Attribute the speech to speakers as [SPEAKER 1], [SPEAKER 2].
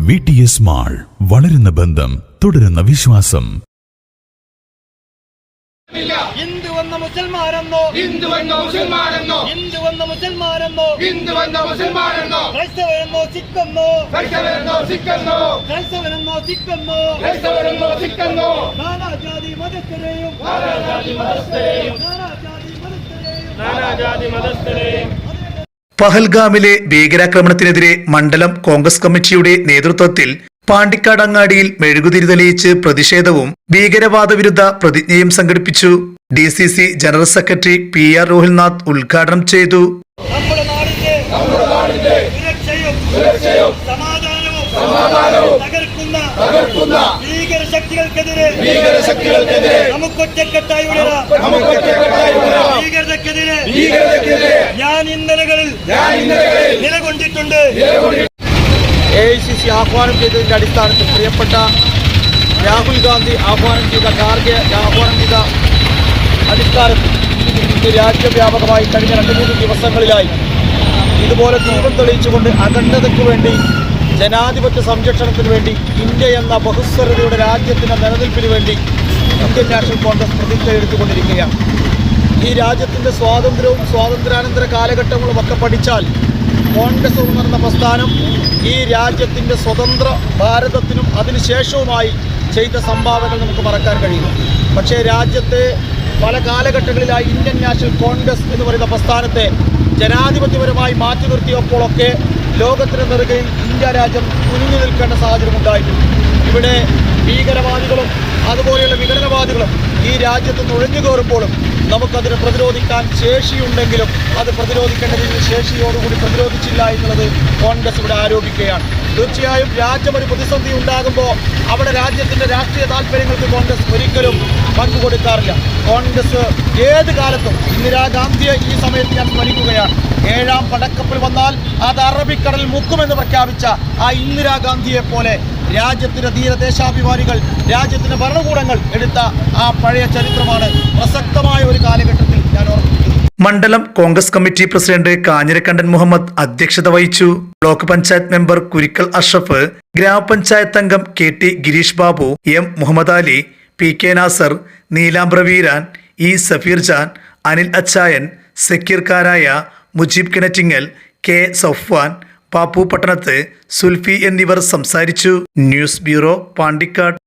[SPEAKER 1] V T S mall വളരുന്ന ബന്ധം തുടരുന്ന വിശ്വാസം.
[SPEAKER 2] ഹിന്ദു വന്ന മുസൽമാനെന്നോ?
[SPEAKER 3] ഹിന്ദു വന്ന മുസൽമാനെന്നോ?
[SPEAKER 2] ഹിന്ദു വന്ന മുസൽമാനെന്നോ?
[SPEAKER 3] ഹിന്ദു വന്ന മുസൽമാനെന്നോ?
[SPEAKER 2] ക്രൈസ്തവരെന്നോ സിക്കെന്നോ?
[SPEAKER 3] ക്രൈസ്തവരെന്നോ സിക്കെന്നോ?
[SPEAKER 2] ക്രൈസ്തവരെന്നോ സിക്കെന്നോ?
[SPEAKER 3] ക്രൈസ്തവരെന്നോ സിക്കെന്നോ?
[SPEAKER 2] നാനാജാതി മതസ്ഥരെയും
[SPEAKER 3] നാനാജാതി മതസ്ഥരെയും
[SPEAKER 2] നാനാജാതി മതസ്ഥരെയും
[SPEAKER 4] പഹൽഗാമിലെ ഭീകരാക്രമണത്തിനെതിരെ മണ്ഡലം കോൺഗ്രസ് കമ്മിറ്റിയുടെ നേതൃത്വത്തിൽ പാണ്ടിക്കാട് അങ്ങാടിയിൽ മെഴുകുതിരി തെളിയിച്ച് പ്രതിഷേധവും ഭീകരവാദ വിരുദ്ധ പ്രതിജ്ഞയും സംഘടിപ്പിച്ചു. D C C general secretary P R Rohilnath ഉദ്ഘാടനം ചെയ്തു.
[SPEAKER 2] നമുക്കൊറ്റക്കെട്ടായി. ഭീകരതക്കെതിരെ ഞാൻ ഇന്നലകളിൽ നിലകൊണ്ടിട്ടുണ്ട്.
[SPEAKER 5] എ ഐ സി സി ആഹ്വാനം ചെയ്തതിന്റെ അടിസ്ഥാനത്തിൽ പ്രിയപ്പെട്ട രാഹുൽ ഗാന്ധി ആഹ്വാനം ചെയ്ത ഖാർഗെ ആഹ്വാനം ചെയ്ത അടിസ്ഥാനത്തിൽ ഇന്ന് രാജ്യവ്യാപകമായി കഴിഞ്ഞ രണ്ട് മൂന്ന് ദിവസങ്ങളിലായി ഇതുപോലെ ദീപം തെളിയിച്ചുകൊണ്ട് അഖണ്ഡതയ്ക്ക് വേണ്ടി ജനാധിപത്യ സംരക്ഷണത്തിന് വേണ്ടി ഇന്ത്യ എന്ന ബഹുസ്വരതയുടെ രാജ്യത്തിന്റെ നിലനിൽപ്പിന് വേണ്ടി ഇന്ത്യൻ നാഷണൽ കോൺഗ്രസ് പ്രതിജ്ഞ എടുത്തുകൊണ്ടിരിക്കുകയാണ് ഈ രാജ്യത്തിന്റെ സ്വാതന്ത്ര്യവും സ്വാതന്ത്ര്യാനന്തര കാലഘട്ടങ്ങളും ഒക്കെ പഠിച്ചാൽ കോൺഗ്രസ് ഉണർന്ന പ്രസ്ഥാനം ഈ രാജ്യത്തിന്റെ സ്വതന്ത്ര ഭാരതത്തിനും അതിനുശേഷവുമായി ചെയ്ത സംഭാവനകൾ നമുക്ക് മറക്കാൻ കഴിയും. പക്ഷേ രാജ്യത്തെ പല കാലഘട്ടങ്ങളിലായി ഇന്ത്യൻ നാഷണൽ കോൺഗ്രസ് എന്ന് പറയുന്ന പ്രസ്ഥാനത്തെ ജനാധിപത്യപരമായി മാറ്റി നിർത്തിയപ്പോഴൊക്കെ ലോകത്തിന് നെറുകയിൽ ഇന്ത്യ രാജ്യം കുനിഞ്ഞു നിൽക്കേണ്ട സാഹചര്യം ഉണ്ടായിട്ടുണ്ട്. ഇവിടെ ഭീകരവാദികളും അതുപോലെയുള്ള വിഘടനവാദികളും ഈ രാജ്യത്ത് നുഴഞ്ഞു കയറുമ്പോഴും നമുക്കതിനെ പ്രതിരോധിക്കാൻ ശേഷിയുണ്ടെങ്കിലും അത് പ്രതിരോധിക്കേണ്ടതിന് ശേഷിയോടുകൂടി പ്രതിരോധിച്ചില്ല എന്നുള്ളത് കോൺഗ്രസ് ഇവിടെ ആരോപിക്കുകയാണ്. തീർച്ചയായും രാജ്യം ഒരു പ്രതിസന്ധി ഉണ്ടാകുമ്പോൾ അവിടെ രാജ്യത്തിന്റെ രാഷ്ട്രീയ താല്പര്യങ്ങൾക്ക് കോൺഗ്രസ് ഒരിക്കലും പങ്കുകൊടുക്കാറില്ല കോൺഗ്രസ് ഏത് കാലത്തും ഇന്ദിരാഗാന്ധിയെ ഈ സമയത്ത് ഞാൻ സ്മരിക്കുകയാണ്. ഏഴാം പടക്കപ്പിൽ വന്നാൽ അത് അറബിക്കടൽ മുക്കുമെന്ന് പ്രഖ്യാപിച്ച ആ ഇന്ദിരാഗാന്ധിയെ പോലെ രാജ്യത്തിന്റെ ധീരദേശാഭിമാനികൾ രാജ്യത്തിന്റെ ഭരണകൂടങ്ങൾ എടുത്ത ആ പഴയ ചരിത്രമാണ് പ്രസക്തമായ ഒരു കാലഘട്ടത്തിൽ ഞാൻ
[SPEAKER 4] മണ്ഡലം Congress committee president Kanhirakandan Muhammad അധ്യക്ഷത വഹിച്ചു. ബ്ലോക്ക് പഞ്ചായത്ത് മെമ്പർ കുരിക്കൽ അഷ്റഫ് ഗ്രാമപഞ്ചായത്ത് അംഗം K T Girish Babu M Muhammad Ali P K Nasar Neelambra Veeran E Safeer Jan Anil Achayan സക്കീർക്കാരായ Mujeeb Kinattingal K Safwan Pappu Pattanath Sulfi എന്നിവർ സംസാരിച്ചു. News bureau Pandikkad.